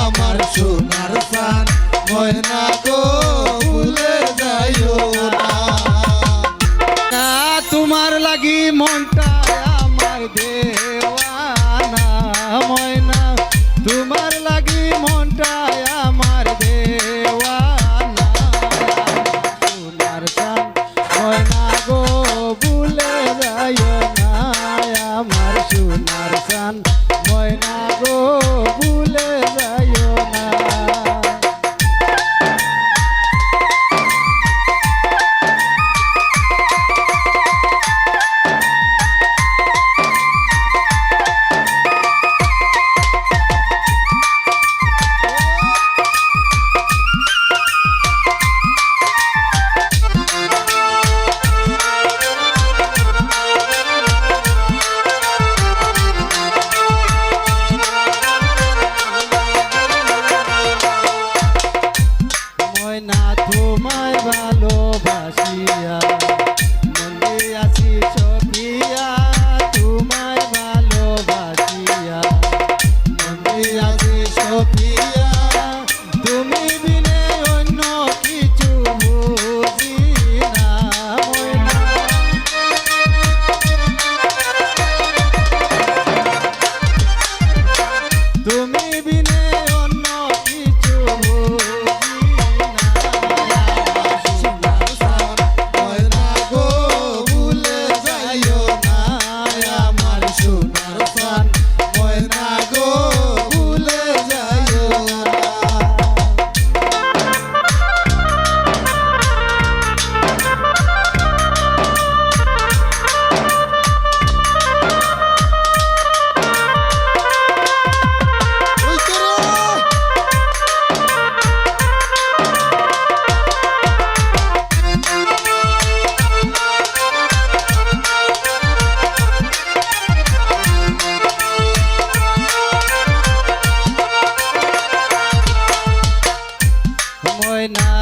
আমার সোনার সান ময়না গো। ময়না মিছি